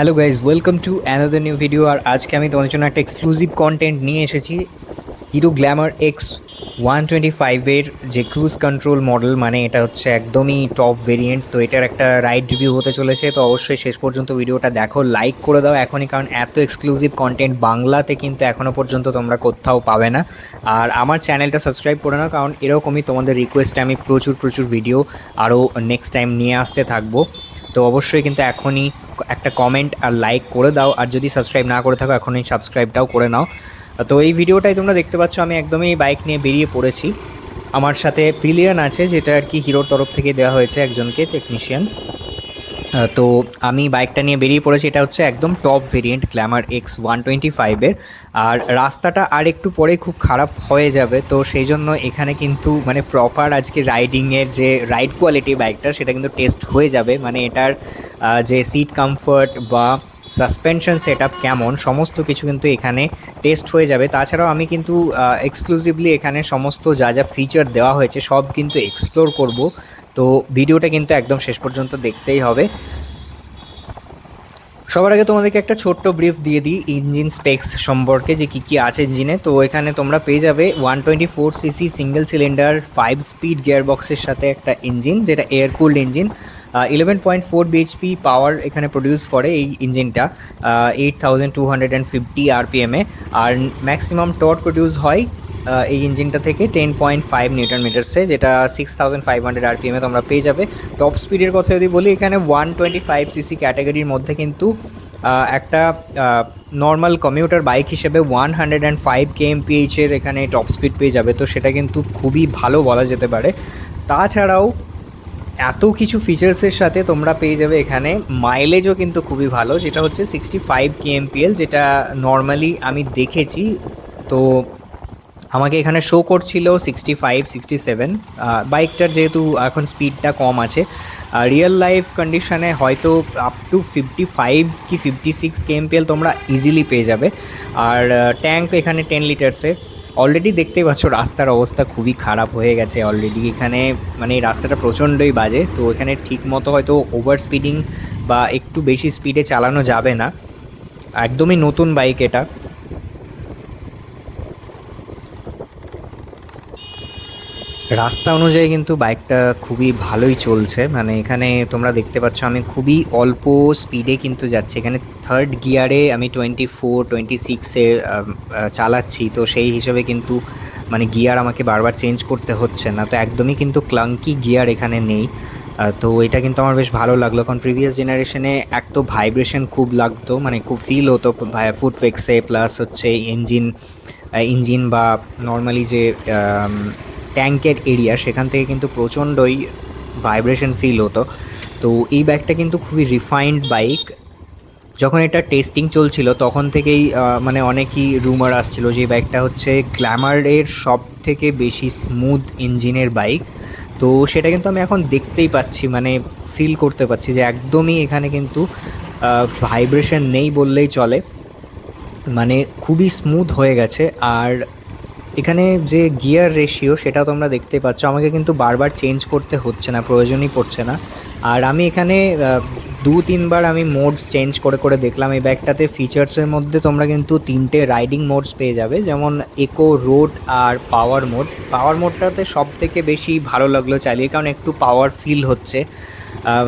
Hello guys welcome to another new video আর আজকে আমি তোমাদের জন্য একটা এক্সক্লুসিভ কন্টেন্ট নিয়ে এসেছি। Hero Glamour X one twenty ফাইভের যে ক্রুজ কন্ট্রোল মডেল মানে এটা হচ্ছে একদমই টপ ভেরিয়েন্ট তো এটার একটা রাইড রিভিউ হতে চলেছে। তো অবশ্যই শেষ পর্যন্ত ভিডিওটা দেখো লাইক করে দাও এখনই, কারণ এত এক্সক্লুসিভ কন্টেন্ট বাংলাতে কিন্তু এখনও পর্যন্ত তোমরা কোথাও পাবে না। আর আমার চ্যানেলটা সাবস্ক্রাইব করে নাও, কারণ এরকমই তোমাদের রিকোয়েস্টে আমি প্রচুর প্রচুর ভিডিও আরও নেক্সট টাইম নিয়ে আসতে থাকব। তো অবশ্যই কিন্তু এখনই একটা কমেন্ট আর লাইক করে দাও। আর যদি সাবস্ক্রাইব না করে থাকো, এখনই সাবস্ক্রাইবটাও করে নাও। তো এই ভিডিওটাই তোমরা দেখতে পাচ্ছ, আমি একদমই বাইক নিয়ে বেরিয়ে পড়েছি। আমার সাথে পিলিয়ন আছে, যেটা আর কি হিরোর তরফ থেকে দেওয়া হয়েছে একজনকে টেকনিশিয়ান তো আমি বাইকটা নিয়ে বেরিয়ে পড়েছি, এটা হচ্ছে একদম top variant Glamour X one twenty ফাইভের আর রাস্তাটা আর একটু পরে খুব খারাপ হয়ে যাবে, তো সেই জন্য এখানে কিন্তু মানে প্রপার আজকে রাইডিংয়ের যে রাইড কোয়ালিটি বাইকটা, সেটা কিন্তু টেস্ট হয়ে যাবে। মানে এটার যে সিট কমফর্ট বা সাসপেনশন সেট আপ কেমন, সমস্ত কিছু কিন্তু এখানে টেস্ট হয়ে যাবে। তাছাড়াও আমি কিন্তু এক্সক্লুসিভলি এখানে সমস্ত যা যা ফিচার দেওয়া হয়েছে, সব কিন্তু এক্সপ্লোর করব। তো ভিডিওটা কিন্তু একদম শেষ পর্যন্ত দেখতেই হবে। সবার আগে তোমাদেরকে একটা ছোট্ট ব্রিফ দিয়ে দিই ইঞ্জিন স্পেক্স সম্পর্কে, যে কী কী আছে ইঞ্জিনে তো এখানে তোমরা পেয়ে যাবে one twenty four CC single cylinder five speed gear বক্সের সাথে একটা ইঞ্জিন যেটা air cooled engine eleven point four BHP power এখানে প্রডিউস করে এই ইঞ্জিনটা eight thousand two hundred and fifty আরপিএমে আর ম্যাক্সিমাম টর্ক প্রডিউস হয় এই ইঞ্জিনটা থেকে টেন পয়েন্ট ফাইভ নিউটন মিটার্সে যেটা সিক্স থাউজেন্ড ফাইভ হান্ড্রেড আরপিএমে তোমরা পেয়ে যাবে। টপ স্পিডের কথা যদি বলি, এখানে ওয়ান টোয়েন্টি ফাইভ সিসি ক্যাটাগরির মধ্যে কিন্তু একটা নর্মাল কমিউটার বাইক হিসেবে ওয়ান হান্ড্রেড অ্যান্ড ফাইভ কেএমপিএইচের এখানে টপ স্পিড পেয়ে যাবে। তো সেটা কিন্তু খুবই ভালো বলা যেতে পারে। তাছাড়াও, এত কিছু ফিচার্সের সাথে তোমরা পেয়ে যাবে এখানে মাইলেজও কিন্তু খুবই ভালো। যেটা হচ্ছে সিক্সটি ফাইভ কেএমপিএল যেটা নর্মালি আমি দেখেছি। তো আমাকে এখানে শো করছিল সিক্সটি ফাইভ সিক্সটি সেভেন বাইকটার যেহেতু এখন স্পিডটা কম আছে রিয়েল লাইফ কন্ডিশনে হয়তো আপ টু ফিফটি ফাইভ কি ফিফটি সিক্স কে কেএমপিএল তোমরা ইজিলি পেয়ে যাবে। আর ট্যাঙ্ক এখানে টেন লিটার্সের অলরেডি দেখতেই পাচ্ছ রাস্তার অবস্থা খুবই খারাপ হয়ে গেছে অলরেডি এখানে মানে রাস্তাটা প্রচণ্ডই বাজে, তো এখানে ঠিক মতো হয়তো ওভার স্পিডিং বা একটু বেশি স্পিডে চালানো যাবে না। একদমই নতুন বাইক এটা। রাস্তা অনুযায়ী কিন্তু বাইকটা খুবই ভালোই চলছে। মানে এখানে তোমরা দেখতে পাচ্ছ আমি খুবই অল্প স্পিডে কিন্তু যাচ্ছি। এখানে থার্ড গিয়ারে আমি টোয়েন্টি ফোর টোয়েন্টি সিক্সে চালাচ্ছি। তো সেই হিসেবে কিন্তু মানে গিয়ার আমাকে বারবার চেঞ্জ করতে হচ্ছে না। তো একদমই কিন্তু ক্লাঙ্কি গিয়ার এখানে নেই। তো এটা কিন্তু আমার বেশ ভালো লাগল। কারণ প্রিভিয়াস জেনারেশনে এক তো ভাইব্রেশন খুব লাগতো মানে খুব ফিল হতো ফুড ফেক্সে প্লাস হচ্ছে ইঞ্জিন ইঞ্জিন বা নর্মালি যে ট্যাঙ্কের এরিয়া, সেখান থেকে কিন্তু প্রচণ্ডই ভাইব্রেশন ফিল হতো। তো এই বাইকটা কিন্তু খুবই রিফাইন্ড বাইক যখন এটা টেস্টিং চলছিল, তখন থেকেই মানে অনেকই রুমার আসছিল যে বাইকটা হচ্ছে গ্ল্যামারের সব থেকে বেশি স্মুথ ইঞ্জিনের বাইক তো সেটা কিন্তু আমি এখন দেখতেই পাচ্ছি মানে ফিল করতে পারছি যে একদমই এখানে কিন্তু ভাইব্রেশন নেই বললেই চলে। মানে খুবই স্মুথ হয়ে গেছে। আর এখানে যে গিয়ার রেশিও সেটাও তোমরা দেখতে পাচ্ছ, আমাকে কিন্তু বারবার চেঞ্জ করতে হচ্ছে না, প্রয়োজনই পড়ছে না। আর আমি এখানে দু তিনবার আমি মোডস চেঞ্জ করে করে দেখলাম, এই ব্যাগটাতে ফিচার্সের মধ্যে তোমরা কিন্তু তিনটে রাইডিং মোডস পেয়ে যাবে, যেমন একো রোড আর পাওয়ার মোড পাওয়ার মোডটাতে সব থেকে বেশি ভালো লাগল চালিয়ে, কারণ একটু পাওয়ার ফিল হচ্ছে।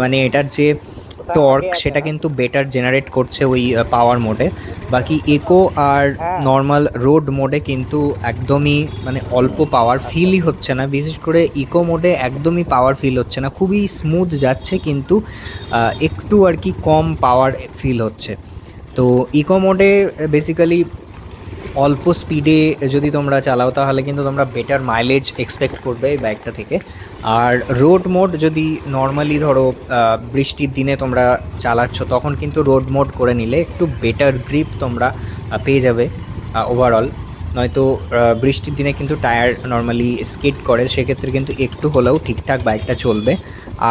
মানে এটার যে টর্ক সেটা কিন্তু বেটার জেনারেট করছে ওই পাওয়ার মোডে বাকি ইকো আর নর্মাল রোড মোডে কিন্তু একদমই মানে অল্প পাওয়ার ফিলই হচ্ছে না। বিশেষ করে ইকো মোডে একদমই পাওয়ার ফিল হচ্ছে না। খুবই স্মুথ যাচ্ছে কিন্তু একটু আর কি কম পাওয়ার ফিল হচ্ছে। তো ইকো মোডে বেসিক্যালি অল্প স্পিডে যদি তোমরা চালাও, তাহলে কিন্তু তোমরা বেটার মাইলেজ এক্সপেক্ট করবে এই বাইকটা থেকে। আর রোড মোড যদি নর্মালি ধরো বৃষ্টির দিনে তোমরা চালাচ্ছ, তখন কিন্তু রোড মোড করে নিলে একটু বেটার গ্রিপ তোমরা পেয়ে যাবে ওভারঅল নয়তো বৃষ্টির দিনে কিন্তু টায়ার নর্মালি স্কিড করে, সেক্ষেত্রে কিন্তু একটু হলেও ঠিকঠাক বাইকটা চলবে।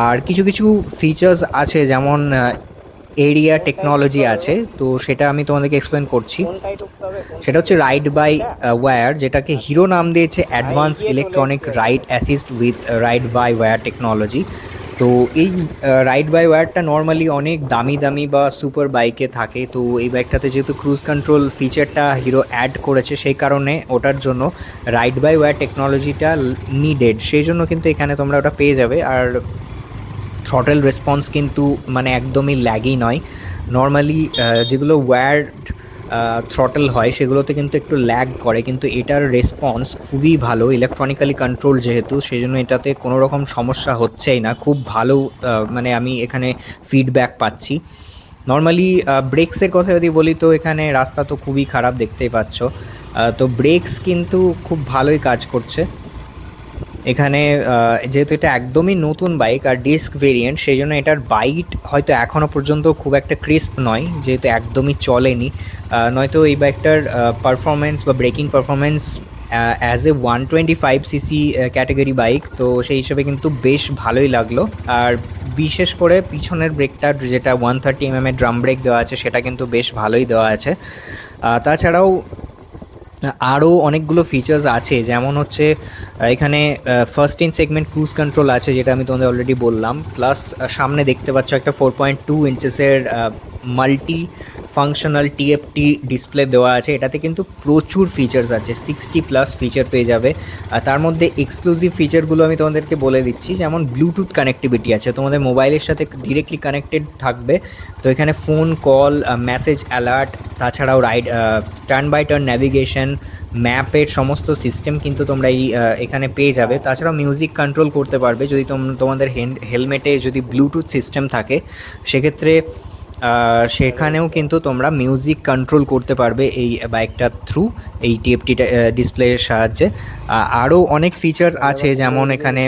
আর কিছু কিছু ফিচার্স আছে, যেমন এরিয়া টেকনোলজি আছে, তো সেটা আমি তোমাদেরকে এক্সপ্লেন করছি। সেটা হচ্ছে রাইড বাই ওয়্যার যেটাকে হিরো নাম দিয়েছে advance electronic ride assist with ride by wire technology তো এই রাইড বাই ওয়্যারটা নর্মালি অনেক দামি দামি বা সুপার বাইকে থাকে, তো এই বাইকটাতে যেহেতু ক্রুজ কন্ট্রোল ফিচারটা হিরো অ্যাড করেছে, সেই কারণে ওটার জন্য রাইড বাই ওয়্যার টেকনোলজিটা নিডেড সেই জন্য কিন্তু এখানে তোমরা ওটা পেয়ে যাবে। আর থ্রটেল রেসপন্স কিন্তু মানে একদমই ল্যাগই নয়। নর্মালি যেগুলো ওয়্যার্ড থ্রটেল হয়, সেগুলোতে কিন্তু একটু ল্যাগ করে, কিন্তু এটার রেসপন্স খুবই ভালো ইলেকট্রনিক্যালি কন্ট্রোল যেহেতু সেই জন্য এটাতে কোনো রকম সমস্যা হচ্ছেই না। খুব ভালো মানে আমি এখানে ফিডব্যাক পাচ্ছি। নর্মালি ব্রেক্সের কথা যদি বলি, তো এখানে রাস্তা তো খুবই খারাপ দেখতেই পাচ্ছ। তো ব্রেক্স কিন্তু খুব ভালোই কাজ করছে। এখানে যেহেতু এটা একদমই নতুন বাইক আর ডিস্ক ভেরিয়েন্ট সেই জন্য এটার বাইট হয়তো এখনও পর্যন্ত খুব একটা ক্রিস্প নয়, যেহেতু একদমই চলেনি। নয়তো এই বাইকটার পারফরমেন্স বা braking performance as a one twenty five CC category bike তো সেই হিসেবে কিন্তু বেশ ভালোই লাগল। আর বিশেষ করে পিছনের ব্রেকটা যেটা ওয়ান থার্টি এম এর ড্রাম ব্রেক দেওয়া আছে, সেটা কিন্তু বেশ ভালোই দেওয়া আছে। তাছাড়াও আরও অনেকগুলো ফিচার্স আছে, যেমন হচ্ছে এখানে first in segment cruise control আছে, যেটা আমি তোমাদের অলরেডি বললাম প্লাস সামনে দেখতে পাচ্ছ একটা ফোর পয়েন্ট টু ইঞ্চেসের মাল্টি ফাংশনাল টিএফটি ডিসপ্লে দেওয়া আছে। এটাতে কিন্তু প্রচুর ফিচার্স আছে। সিক্সটি প্লাস ফিচার পেয়ে যাবে। আর তার মধ্যে এক্সক্লুসিভ ফিচারগুলো আমি তোমাদেরকে বলে দিচ্ছি। যেমন ব্লুটুথ কানেক্টিভিটি আছে। তোমাদের মোবাইলের সাথে ডিরেক্টলি কানেক্টেড থাকবে। তো এখানে ফোন কল মেসেজ অ্যালার্ট তাছাড়াও ride turn by turn navigation ম্যাপের সমস্ত সিস্টেম কিন্তু তোমরা এই এখানে পেয়ে যাবে। তাছাড়াও মিউজিক কন্ট্রোল করতে পারবে। যদি তোম- তোমাদের হেলমেটে যদি ব্লুটুথ সিস্টেম থাকে, সেক্ষেত্রে সেখানেও কিন্তু তোমরা মিউজিক কন্ট্রোল করতে পারবে এই বাইকটার থ্রু এই টিএফটি ডিসপ্লের সাহায্যে। আরও অনেক ফিচার আছে যেমন এখানে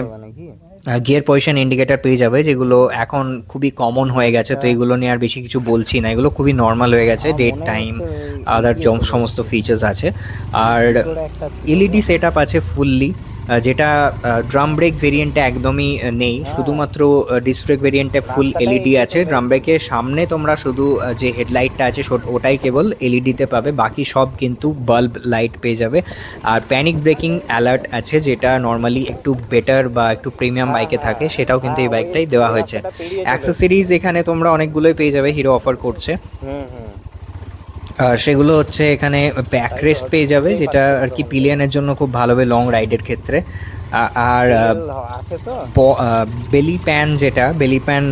গিয়ার পজিশন ইন্ডিকেটার পেয়ে যাবে যেগুলো এখন খুবই কমন হয়ে গেছে তো এগুলো নিয়ে আর বেশি কিছু বলছি না। এগুলো খুবই নর্মাল হয়ে গেছে ডেট টাইম আদার সমস্ত ফিচার্স আছে। আর এলইডি সেট আপ আছে ফুললি যেটা ড্রাম ব্রেক ভেরিয়েন্টে একদমই নেই। শুধুমাত্র ডিস্ট্রিক্ট ভেরিয়েন্টে ফুল এলইডি আছে। ড্রাম ব্রেকের সামনে তোমরা শুধু যে হেডলাইটটা আছে ওটাই কেবল এলইডিতে পাবে। বাকি সব কিন্তু বাল্ব লাইট পেয়ে যাবে। আর প্যানিক ব্রেকিং অ্যালার্ট আছে যেটা নর্মালি একটু বেটার বা একটু প্রিমিয়াম বাইকে থাকে। সেটাও কিন্তু এই বাইকটাই দেওয়া হয়েছে। অ্যাক্সেসরিজ এখানে তোমরা অনেকগুলোই পেয়ে যাবে হিরো অফার করছে। হুম হুম। সেগুলো হচ্ছে এখানে ব্যাক রেস্ট পেয়ে যাবে যেটা আর কি পিলিয়নের জন্য খুব ভালো হবে লং রাইডের ক্ষেত্রে। আর বেলি প্যান যেটা বেলি প্যান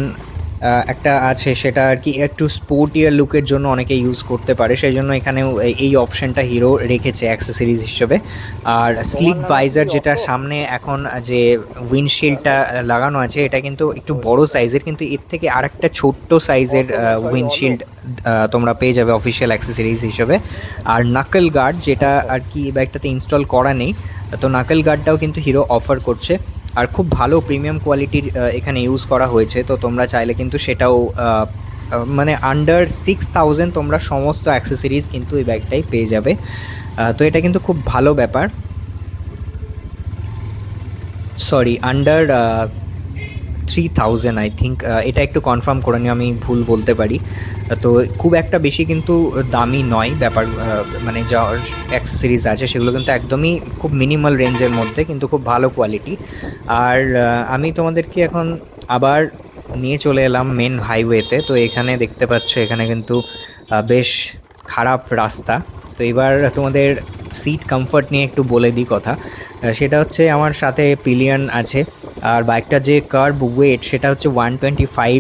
একটা আছে সেটা আর কি একটু স্পোর্টিয়ার লুকের জন্য অনেকে ইউজ করতে পারে। সেই জন্য এখানেও এই- অপশনটা হিরো রেখেছে অ্যাক্সেসরিজ হিসেবে। আর স্লিক ভাইজার যেটা সামনে এখন যে উইন্ডশিল্ডটা লাগানো আছে এটা কিন্তু একটু বড় সাইজের কিন্তু এর থেকে আরেকটা ছোট্ট সাইজের উইন্ডশিল্ড তোমরা পেয়ে যাবে অফিসিয়াল অ্যাক্সেসরিজ হিসেবে। আর নাকল গার্ড যেটা আর কি ব্যাগটাতে ইনস্টল করা নেই তো নাকল গার্ডটাও কিন্তু হিরো অফার করছে। আর খুব ভালো প্রিমিয়াম কোয়ালিটির এখানে ইউজ করা হয়েছে। তো তোমরা চাইলে কিন্তু সেটাও মানে আন্ডার সিক্স থাউজেন্ড তোমরা সমস্ত অ্যাক্সেসরিজ কিন্তু এই ব্যাগটাই পেয়ে যাবে। তো এটা কিন্তু খুব ভালো ব্যাপার। Sorry under three thousand I think এটা একটু কনফার্ম করে নিও, আমি ভুল বলতে পারি। তো খুব একটা বেশি কিন্তু দামি নয় ব্যাপার মানে যা অ্যাক্সেসরিজ আছে, সেগুলো কিন্তু একদমই খুব মিনিমাল রেঞ্জের মধ্যে, কিন্তু খুব ভালো কোয়ালিটি আর আমি তোমাদেরকে এখন আবার নিয়ে চলে এলাম মেন হাইওয়েতে তো এখানে দেখতে পাচ্ছ, এখানে কিন্তু বেশ খারাপ রাস্তা। তো এবার তোমাদের সিট কমফর্ট নিয়ে একটু বলে দিই কথা। সেটা হচ্ছে আমার সাথে পিলিয়ন আছে, আর বাইকটা যে কার্ভ ওয়েট সেটা হচ্ছে one twenty five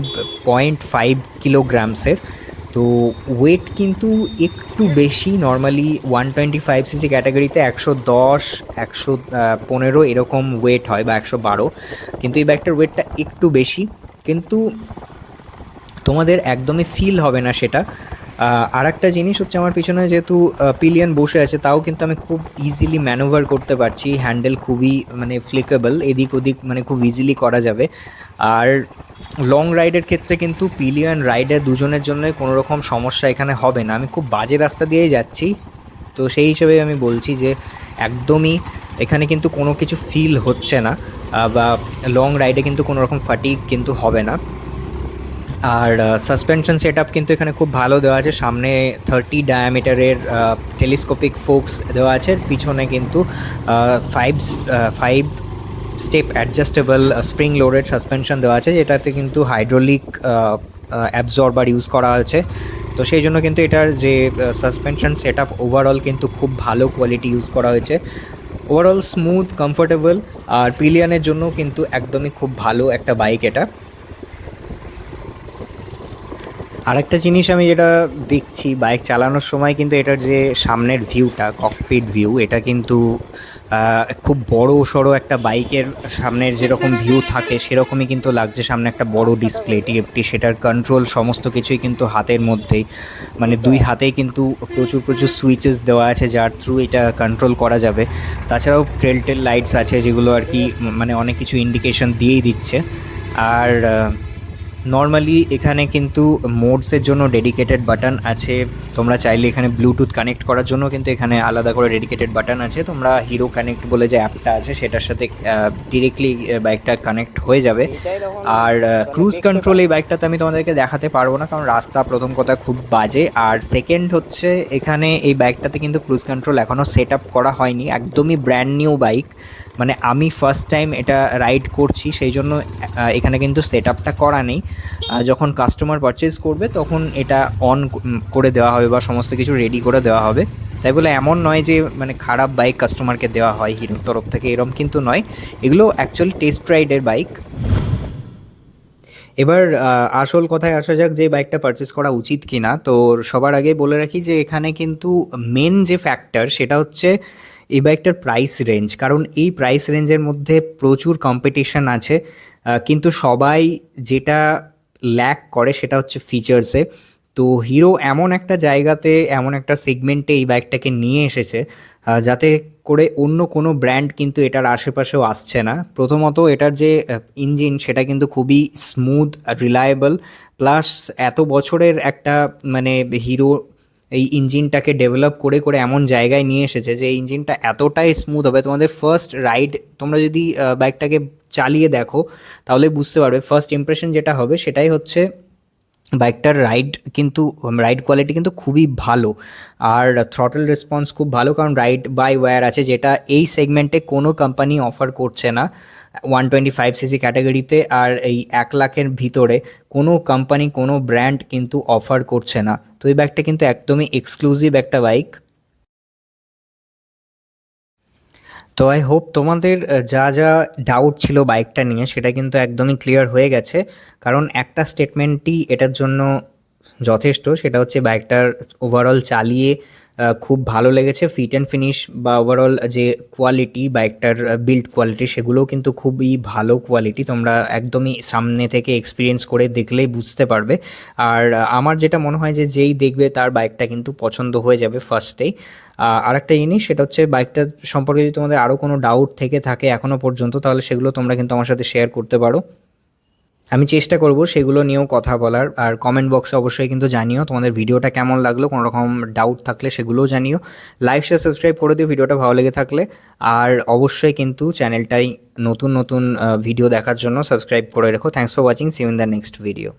point five কিলোগ্রামসের তো ওয়েট কিন্তু একটু বেশি normally one twenty five CC ক্যাটাগরিতে একশো দশ, একশো পনেরো এরকম ওয়েট হয় বা একশো বারো। কিন্তু এই বাইকটার ওয়েটটা একটু বেশি, কিন্তু তোমাদের একদমই ফিল হবে না সেটা। আর একটা জিনিস হচ্ছে আমার পিছনে যেহেতু পিলিয়ন বসে আছে, তাও কিন্তু আমি খুব ইজিলি ম্যানুভার করতে পারছি। হ্যান্ডেল খুবই মানে ফ্লিকেবল এদিক ওদিক মানে খুব ইজিলি করা যাবে। আর লং রাইডের ক্ষেত্রে কিন্তু পিলিয়ন রাইডের দুজনের জন্যই কোনো রকম সমস্যা এখানে হবে না। আমি খুব বাজে রাস্তা দিয়েই যাচ্ছি। তো সেই হিসেবে আমি বলছি যে, একদমই এখানে কিন্তু কোনো কিছু ফিল হচ্ছে না বা লং রাইডে কিন্তু কোনো রকম ফাটিক কিন্তু হবে না। আর সাসপেনশন সেট আপ কিন্তু এখানে খুব ভালো দেওয়া আছে। সামনে থার্টি ডায়ামিটারের টেলিস্কোপিক ফোক্স দেওয়া আছে। পিছনে কিন্তু five five step adjustable spring loaded suspension দেওয়া আছে। যেটাতে কিন্তু হাইড্রোলিক অ্যাবজর্বার ইউজ করা আছে তো সেই জন্য কিন্তু এটার যে সাসপেনশন সেট আপ ওভারঅল কিন্তু খুব ভালো কোয়ালিটি ইউজ করা হয়েছে। ওভারঅল স্মুথ কমফোর্টেবল আর পিলিয়নের জন্য কিন্তু একদমই খুব ভালো একটা বাইক এটা। আরেকটা জিনিস আমি যেটা দেখছি বাইক চালানোর সময় কিন্তু এটার যে সামনের ভিউটা ককপিট ভিউ এটা কিন্তু খুব বড় সড়ো একটা বাইকের সামনের যেরকম ভিউ থাকে, সেরকমই কিন্তু লাগছে সামনে একটা বড় ডিসপ্লে টিএফটি সেটার কন্ট্রোল সমস্ত কিছুই কিন্তু হাতের মধ্যেই। মানে দুই হাতেই কিন্তু প্রচুর প্রচুর সুইচেস দেওয়া আছে, যার থ্রু এটা কন্ট্রোল করা যাবে। তাছাড়াও ট্রেল টেল লাইটস আছে, যেগুলো আর কি মানে অনেক কিছু ইন্ডিকেশন দিয়েই দিচ্ছে। আর নর্মালি এখানে কিন্তু মোডসের জন্য ডেডিকেটেড বাটন আছে। তোমরা চাইলে এখানে ব্লুটুথ কানেক্ট করার জন্য কিন্তু এখানে আলাদা করে ডেডিকেটেড বাটন আছে। তোমরা হিরো কানেক্ট বলে যে অ্যাপটা আছে, সেটার সাথে ডিরেক্টলি বাইকটা কানেক্ট হয়ে যাবে। আর ক্রুজ কন্ট্রোল এই বাইকটাতে আমি তোমাদেরকে দেখাতে পারব না, কারণ রাস্তা প্রথম কথা খুব বাজে। আর সেকেন্ড হচ্ছে, এখানে এই বাইকটাতে কিন্তু ক্রুজ কন্ট্রোল এখনও সেট আপ করা হয়নি। একদমই ব্র্যান্ড নিউ বাইক মানে আমি ফার্স্ট টাইম এটা রাইড করছি, সেই জন্য এখানে কিন্তু সেট আপটা করা নেই। যখন কাস্টমার পারচেজ করবে, তখন এটা অন করে দেওয়া হবে বা সমস্ত কিছু রেডি করে দেওয়া হবে। তাই বলে এমন নয় যে মানে খারাপ বাইক কাস্টমারকে দেওয়া হয় হিরোর তরফ থেকে, এরম কিন্তু নয়। এগুলো অ্যাকচুয়ালি টেস্ট রাইডের বাইক এবার আসল কথায় আসা যাক যে বাইকটা পারচেস করা উচিত কি না তো সবার আগে বলে রাখি যে এখানে কিন্তু মেন যে ফ্যাক্টর সেটা হচ্ছে এই বাইকটার প্রাইস রেঞ্জ কারণ এই প্রাইস রেঞ্জের মধ্যে প্রচুর কম্পিটিশন আছে। কিন্তু সবাই যেটা ল্যাক করে সেটা হচ্ছে ফিচার্সে তো হিরো এমন একটা জায়গাতে, এমন একটা সেগমেন্টে এই বাইকটাকে নিয়ে এসেছে যাতে করে অন্য কোনো ব্র্যান্ড কিন্তু এটার আশেপাশেও আসছে না। প্রথমত এটার যে ইঞ্জিন সেটা কিন্তু খুবই স্মুথ রিলায়েবল প্লাস এত বছরের একটা মানে হিরো এই ইঞ্জিনটাকে ডেভেলপ করে করে এমন জায়গায় নিয়ে এসেছে যে ইঞ্জিনটা এতটাই স্মুথ হবে। তোমাদের ফার্স্ট রাইড তোমরা যদি বাইকটাকে চালিয়ে দেখো, তাহলে বুঝতে পারবে। ফার্স্ট ইমপ্রেশন যেটা হবে সেটাই হচ্ছে বাইকটার রাইড কিন্তু রাইড কোয়ালিটি কিন্তু খুবই ভালো। আর থ্রটল রেসপন্স খুব ভালো, কারণ রাইড বাই ওয়্যার আছে, যেটা এই সেগমেন্টে কোনো কোম্পানি অফার করছে না। ওয়ান টোয়েন্টি ফাইভ সিসি ক্যাটাগরিতে আর এই এক লাখের ভিতরে কোনো কোম্পানি কোনো ব্র্যান্ড কিন্তু অফার করছে না। তো এই বাইকটা কিন্তু একদমই এক্সক্লুসিভ একটা বাইক তো আই হোপ তোমাদের যা যা ডাউট ছিল বাইকটা নিয়ে, সেটা কিন্তু একদমই ক্লিয়ার হয়ে গেছে। কারণ একটা স্টেটমেন্টই এটার জন্য যথেষ্ট, সেটা হচ্ছে বাইকটার ওভারঅল চালিয়ে খুব ভালো লেগেছে। ফিট অ্যান্ড ফিনিশ বা ওভারঅল যে কোয়ালিটি বাইকটার বিল্ড কোয়ালিটি সেগুলোও কিন্তু খুবই ভালো কোয়ালিটি তোমরা একদমই সামনে থেকে এক্সপিরিয়েন্স করে দেখলেই বুঝতে পারবে। আর আমার যেটা মনে হয় যে যেই দেখবে তার বাইকটা কিন্তু পছন্দ হয়ে যাবে ফার্স্টেই আর একটা জিনিস সেটা হচ্ছে বাইকটা সম্পর্কে যদি তোমাদের আরও কোনো ডাউট থেকে থাকে এখনও পর্যন্ত, তাহলে সেগুলো তোমরা কিন্তু আমার সাথে শেয়ার করতে পারো। আমি চেষ্টা করব সেগুলো নিয়েও কথা বলার। আর কমেন্ট বক্সে অবশ্যই কিন্তু জানিও তোমাদের ভিডিওটা কেমন লাগল কোনো রকম ডাউট থাকলে সেগুলোও জানিও। লাইক শেয়ার সাবস্ক্রাইব করে দিও ভিডিওটা ভালো লেগে থাকলে। আর অবশ্যই কিন্তু চ্যানেলটাই নতুন নতুন ভিডিও দেখার জন্য সাবস্ক্রাইব করে রেখো। Thanks for watching see in the next video